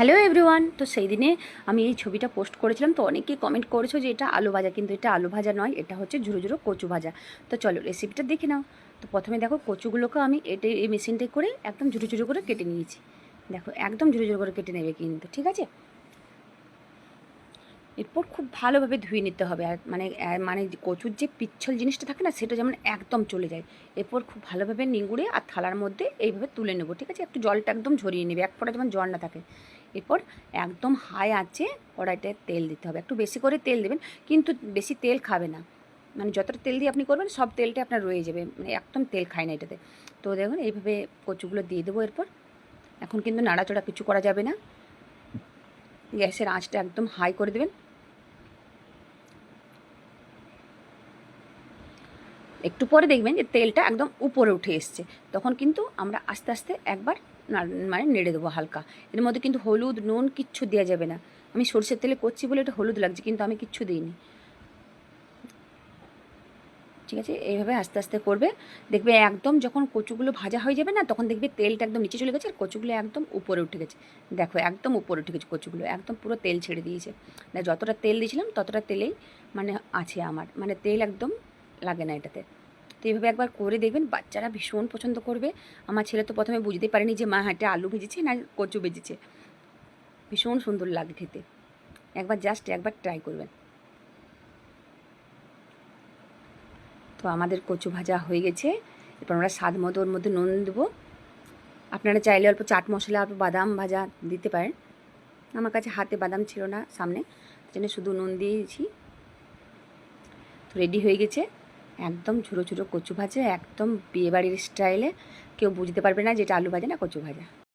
Hello everyone, তো সেই দিনে আমি এই ছবিটা পোস্ট করেছিলাম, তো অনেকেই কমেন্ট করেছ যে এটা আলু ভাজা, কিন্তু এটা আলু ভাজা নয়, এটা হচ্ছে ঝুরো ঝুরো কচু ভাজা। তো চলো রেসিপিটা দেখে নাও। তো প্রথমে দেখো কচুগুলোকে আমি এটা এই মেশিনটাই করে একদম ঝুরো ঝুরো করে কেটে নিয়েছি। দেখো একদম ঝুরো ঝুরো করে কেটে নেবে কিন্তু, ঠিক আছে? এরপর খুব ভালোভাবে ধুয়ে নিতে হবে। আর মানে মানে কচুর যে পিচ্ছল জিনিসটা থাকে না, সেটা যেমন একদম চলে যায়। এরপর খুব ভালোভাবে নিংড়ে আর থালার মধ্যে এইভাবে তুলে নেব, ঠিক আছে? একটু জলটা একদম ঝরিয়ে নেবে, এক ফোঁটা যেমন জল না থাকে। এরপর একদম হাই আছে কড়াইটায় তেল দিতে হবে। একটু বেশি করে তেল দেবেন, কিন্তু বেশি তেল খাবে না। মানে যতটা তেল দিয়ে আপনি করবেন, সব তেলটা আপনার রয়ে যাবে। মানে একদম তেল খায় না এটাতে। তো দেখুন, এইভাবে কচুগুলো দিয়ে দেবো এরপর। এখন কিন্তু নাড়াচড়া কিছু করা যাবে না। গ্যাসের আঁচটা একদম হাই করে দেবেন। একটু পরে দেখবেন যে তেলটা একদম উপরে উঠে এসছে। তখন কিন্তু আমরা আস্তে আস্তে একবার মানে নেড়ে দেবো হালকা। এর মধ্যে কিন্তু হলুদ, নুন কিচ্ছু দেওয়া যাবে না। আমি সরষের তেলে করছি বলে এটা হলুদ লাগছে, কিন্তু আমি কিচ্ছু দিইনি। ঠিক আছে? এইভাবে আস্তে আস্তে করবে। দেখবে একদম যখন কচুগুলো ভাজা হয়ে যাবে না, তখন দেখবে তেলটা একদম নিচে চলে গেছে আর কচুগুলো একদম উপরে উঠে গেছে। দেখো, একদম উপরে উঠে গেছে কচুগুলো। একদম পুরো তেল ছেড়ে দিয়েছে। যতটা তেল দিয়েছিলাম, ততটা তেলেই মানে আছে আমার। মানে তেল একদম লাগে না এটাতে। তো এইভাবে একবার করে দেখবেন, বাচ্চারা ভীষণ পছন্দ করবে। আমার ছেলে তো প্রথমে বুঝতে পারেনি যে মা হাঁটে আলু ভেজেছে না কচু ভেজেছে। ভীষণ সুন্দর লাগে খেতে। একবার জাস্ট একবার ট্রাই করবেন। তো আমাদের কচু ভাজা হয়ে গেছে। এরপর আমরা স্বাদ মতো ওর মধ্যে নুন দেবো। আপনারা চাইলে অল্প চাট মশলা, অল্প বাদাম ভাজা দিতে পারেন। আমার কাছে হাতে বাদাম ছিল না সামনে জন্য শুধু নুন দিয়েছি। তো রেডি হয়ে গেছে। একদম ছোটো ছোটো কচু ভাজা, একদম বিয়েবাড়ির স্টাইলে কেউ বুঝতে পারবে না যে এটা আলু ভাজা না কচু ভাজা।